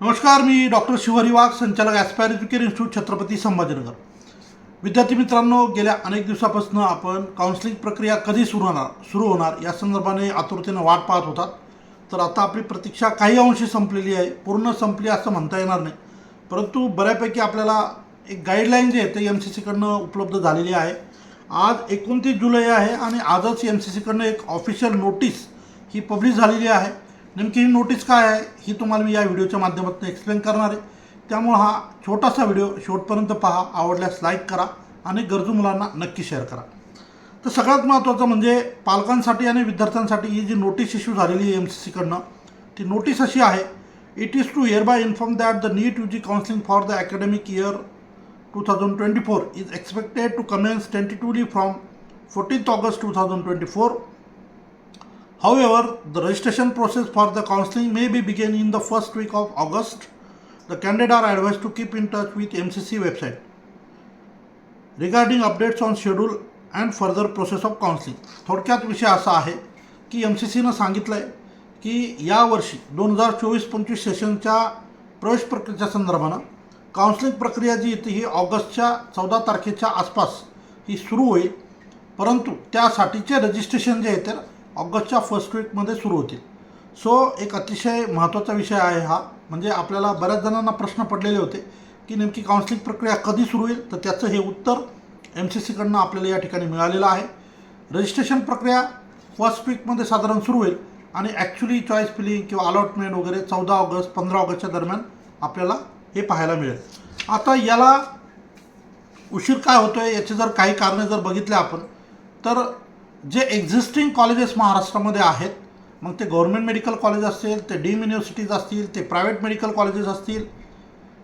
नमस्कार मी डॉक्टर शिवहरी वाघ संचालक Aspire Educare Institute Chhatrapati Sambhajinagar. विद्यार्थी मित्रांनो गेल्या अनेक दिवसापासून आपण काउन्सिलिंग प्रक्रिया कधी सुरू होणार सुरू होणार या संदर्भाने आतुरतेनं वाट पाहत होतात. तर आता आपली प्रतीक्षा काही अंशी संपलेली आहे पूर्ण संपली असं म्हणता येणार नाही. परंतु बऱ्यापैकी आपल्याला एक गाईडलाईन जे आहे ते एम सी सीकडनं उपलब्ध झालेली आहे. आज एकोणतीस जुलै आहे आणि आजच एम सी सीकडनं एक ऑफिशियल नोटीस ही पब्लिश झालेली आहे. नेमकी ही नोटीस काय आहे ही तुम्हाला मी या व्हिडिओच्या माध्यमातून एक्सप्लेन करणार आहे. त्यामुळं हा छोटासा व्हिडिओ शेवटपर्यंत पहा आवडल्यास लाईक करा आणि गरजू मुलांना नक्की शेअर करा. तर सगळ्यात महत्त्वाचं म्हणजे पालकांसाठी आणि विद्यार्थ्यांसाठी ही जी नोटीस इश्यू झालेली आहे एम सी सीकडनं ती नोटीस अशी आहे it is to hereby inform that the NEET U G counselling for the academic year two thousand twenty four is expected to commence tentatively from fourteenth August two thousand twenty four However, the registration process for the counseling may be begin in the first week of August. The candidates are advised to keep in touch with MCC website regarding updates on schedule and further process of counseling. थोडक्यात विषय असा आहे की M C सीनं सांगितलं आहे की यावर्षी दोन हजार चोवीस पंचवीस सेशनच्या प्रवेश प्रक्रियेच्या संदर्भानं काउन्सिलिंग प्रक्रिया जी येते ही ऑगस्टच्या चौदा तारखेच्या आसपास ही सुरू होईल परंतु त्यासाठीचे रजिस्ट्रेशन जे आहे ते ऑगस्टच्या फर्स्ट वीकमध्ये सुरू होतील. सो एक अतिशय महत्त्वाचा विषय आहे हा. म्हणजे आपल्याला बऱ्याच जणांना प्रश्न पडलेले होते की नेमकी काउन्सिलिंग प्रक्रिया कधी सुरू होईल? तर त्याचं हे उत्तर एम सी सीकडनं आपल्याला या ठिकाणी मिळालेलं आहे. रजिस्ट्रेशन प्रक्रिया फर्स्ट वीकमध्ये साधारण सुरू होईल आणि ॲक्च्युली चॉईस फिलिंग किंवा अलॉटमेंट वगैरे चौदा ऑगस्ट पंधरा ऑगस्टच्या दरम्यान आपल्याला हे पाहायला मिळेल. आता याला उशीर काय होतो आहे याचे जर काही कारणे जर बघितले आपण तर जे एक्झिस्टिंग कॉलेजेस महाराष्ट्रामध्ये आहेत मग ते गव्हर्मेंट मेडिकल कॉलेज असतील ते डीम युनिव्हर्सिटीज असतील ते प्रायव्हेट मेडिकल कॉलेजेस असतील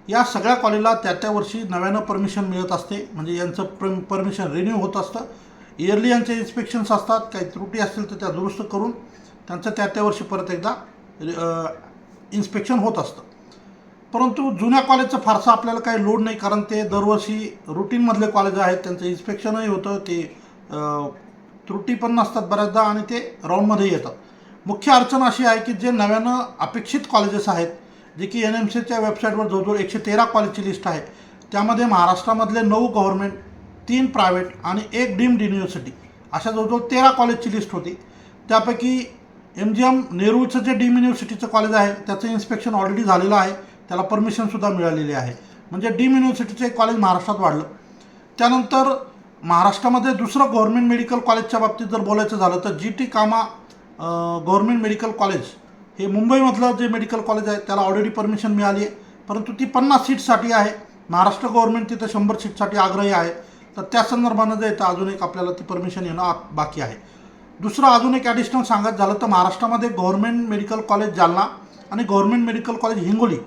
या सगळ्या कॉलेजला त्या त्या वर्षी नव्यानं परमिशन मिळत असते. म्हणजे यांचं प्र परमिशन रिन्यू होत असतं. इयरली यांचे इन्स्पेक्शन्स असतात. काही त्रुटी असतील तर त्या दुरुस्त करून त्यांचं त्या त्या वर्षी परत एकदा इन्स्पेक्शन होत असतं. परंतु जुन्या कॉलेजचं फारसं आपल्याला काही लोड नाही कारण ते दरवर्षी रुटीनमधले कॉलेज आहेत. त्यांचं इन्स्पेक्शनही होतं. ते त्रुटी पण नसतात बऱ्याचदा आणि ते राऊंडमध्ये येतात. मुख्य अडचण अशी आहे की जे नव्यानं अपेक्षित कॉलेजेस आहेत जे की एन एम सीच्या वेबसाईटवर जवळजवळ एकशे तेरा कॉलेजची लिस्ट आहे त्यामध्ये महाराष्ट्रामधले नऊ गव्हर्मेंट तीन प्रायव्हेट आणि एक डीम्ड युनिव्हर्सिटी अशा जवळजवळ तेरा कॉलेजची लिस्ट होती. त्यापैकी एम जी एम नेहरूचं जे डीम युनिव्हर्सिटीचं कॉलेज आहे त्याचं इन्स्पेक्शन ऑलरेडी झालेलं आहे त्याला परमिशनसुद्धा मिळालेली आहे. म्हणजे डीम युनिव्हर्सिटीचं एक कॉलेज महाराष्ट्रात वाढलं. त्यानंतर महाराष्ट्रामध्ये दुसरं गव्हर्मेंट मेडिकल कॉलेजच्या बाबतीत जर बोलायचं झालं तर G T Cama government medical college हे मुंबईमधलं जे मेडिकल कॉलेज आहे त्याला ऑलरेडी परमिशन मिळाली आहे. परंतु ती पन्नास सीटसाठी आहे. महाराष्ट्र गव्हर्मेंट तिथं शंभर सीटसाठी आग्रही आहे. तर त्या संदर्भानं जे येतं अजून एक आपल्याला ती परमिशन येणं बाकी आहे. दुसरं अजून एक ॲडिशनल सांगत झालं तर महाराष्ट्रामध्ये गव्हर्मेंट मेडिकल कॉलेज जालना आणि गव्हर्मेंट मेडिकल कॉलेज हिंगोली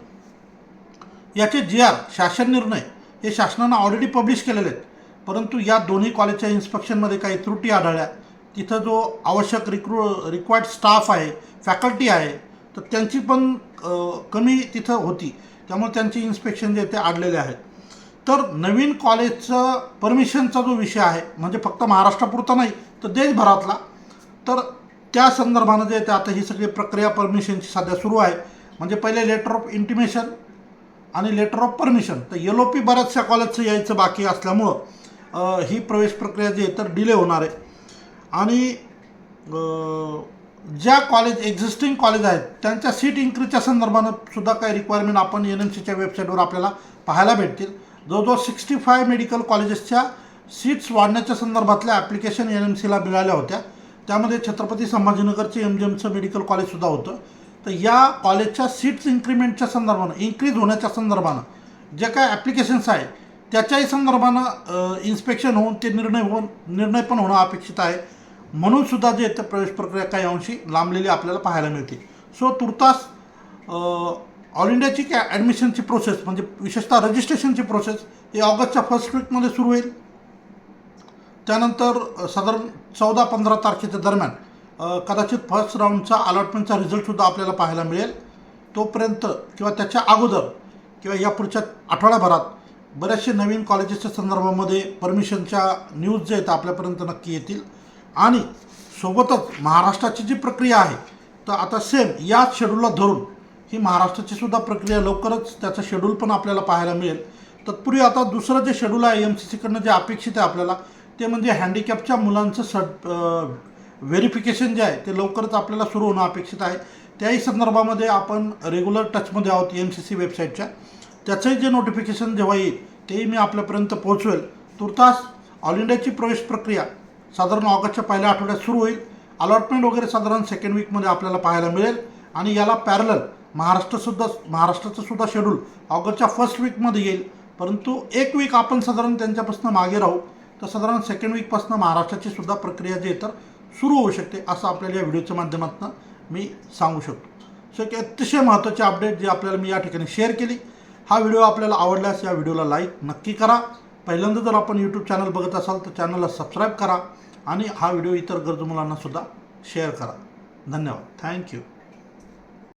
याचे जी आर शासन निर्णय हे शासनानं ऑलरेडी पब्लिश केलेले आहेत. परंतु या दोन्ही कॉलेजच्या इन्स्पेक्शनमध्ये काही त्रुटी आढळल्या. तिथं जो आवश्यक रिक्रू रिक्वायर्ड स्टाफ आहे फॅकल्टी आहे तर त्यांची पण कमी तिथं होती. त्यामुळे त्यांची इन्स्पेक्शन जे ते आढलेले आहेत. तर नवीन कॉलेजचं परमिशनचा जो विषय आहे म्हणजे फक्त महाराष्ट्रापुरता नाही तर देशभरातला तर त्या संदर्भानं जे ते आता ही सगळी प्रक्रिया परमिशनची सध्या सुरू आहे. म्हणजे पहिले लेटर ऑफ इंटिमेशन आणि लेटर ऑफ परमिशन तर एल ओ पी बऱ्याचशा कॉलेजचं यायचं बाकी असल्यामुळं ही प्रवेश प्रक्रिया जी आहे तर डिले होणार आहे. आणि ज्या कॉलेज एक्झिस्टिंग कॉलेज आहेत त्यांच्या सीट इन्क्रीजच्या संदर्भानं सुद्धा काही रिक्वायरमेंट आपण एन एम सीच्या वेबसाईटवर आपल्याला पाहायला भेटतील. जवळजवळ सिक्स्टी फाय मेडिकल कॉलेजेसच्या सीट्स वाढण्याच्या संदर्भातल्या ॲप्लिकेशन एन एम सीला मिळाल्या होत्या. त्यामध्ये छत्रपती संभाजीनगरचे एम जी एमचं मेडिकल कॉलेजसुद्धा होतं. तर या कॉलेजच्या सीट्स इन्क्रीमेंटच्या संदर्भानं इन्क्रीज होण्याच्या संदर्भानं जे काय ॲप्लिकेशन्स आहे त्याच्याही संदर्भानं इन्स्पेक्शन होऊन ते निर्णय होऊन निर्णय पण होणं अपेक्षित आहे. म्हणून सुद्धा जे आहे ते प्रवेश प्रक्रिया काही अंशी लांबलेली आपल्याला पाहायला मिळते. सो तुर्तास ऑल इंडियाची काय ॲडमिशनची प्रोसेस म्हणजे विशेषतः रजिस्ट्रेशनची प्रोसेस ही ऑगस्टच्या फर्स्ट वीकमध्ये सुरू होईल. त्यानंतर साधारण चौदा पंधरा तारखेच्या दरम्यान कदाचित फर्स्ट राऊंडचा अलॉटमेंटचा रिझल्टसुद्धा आपल्याला पाहायला मिळेल. तोपर्यंत किंवा त्याच्या अगोदर किंवा या पुढच्या आठवड्याभरात बऱ्याचशे नवीन कॉलेजेसच्या संदर्भामध्ये परमिशनच्या न्यूज जे आहेत आपल्यापर्यंत नक्की येतील. आणि सोबतच महाराष्ट्राची जी प्रक्रिया आहे तर आता सेम याच शेड्यूलला धरून ही महाराष्ट्राची सुद्धा प्रक्रिया लवकरच त्याचं शेड्यूल पण आपल्याला पाहायला मिळेल. तत्पूर्वी आता दुसरं जे शेड्यूल आहे एम सी सीकडनं जे अपेक्षित आहे आपल्याला ते म्हणजे हँडिकॅपच्या मुलांचं सर्ट व्हेरिफिकेशन जे आहे ते लवकरच आपल्याला सुरू होणं अपेक्षित आहे. त्याही संदर्भामध्ये आपण रेग्युलर टचमध्ये आहोत एम सी सी वेबसाईटच्या त्याचंही जे नोटिफिकेशन जेव्हा येईल तेही मी आपल्यापर्यंत पोहोचवेल. तुर्तास ऑल इंडियाची प्रवेश प्रक्रिया साधारण ऑगस्टच्या पहिल्या आठवड्यात सुरू होईल. अलॉटमेंट वगैरे साधारण सेकंड वीकमध्ये आपल्याला पाहायला मिळेल. आणि याला पॅरलल महाराष्ट्रसुद्धा महाराष्ट्राचं सुद्धा शेड्यूल ऑगस्टच्या फर्स्ट वीकमध्ये येईल. परंतु एक वीक आपण साधारण त्यांच्यापासून मागे राहू तर साधारण सेकंड वीकपासून महाराष्ट्राची सुद्धा प्रक्रिया जी आहे तर सुरू होऊ शकते असं आपल्याला या व्हिडिओच्या माध्यमातून मी सांगू शकतो. सो एक अतिशय महत्त्वाचे अपडेट जे आपल्याला मी या ठिकाणी शेअर केली. हा व्हिडिओ आपल्याला आवडल्यास या व्हिडिओला लाईक नक्की करा. पहिल्यांदा जर आपण यूट्यूब चॅनल बघत असाल तर चॅनलला सबस्क्राईब करा आणि हा व्हिडिओ इतर गरजू मुलांनासुद्धा शेअर करा. धन्यवाद. थँक्यू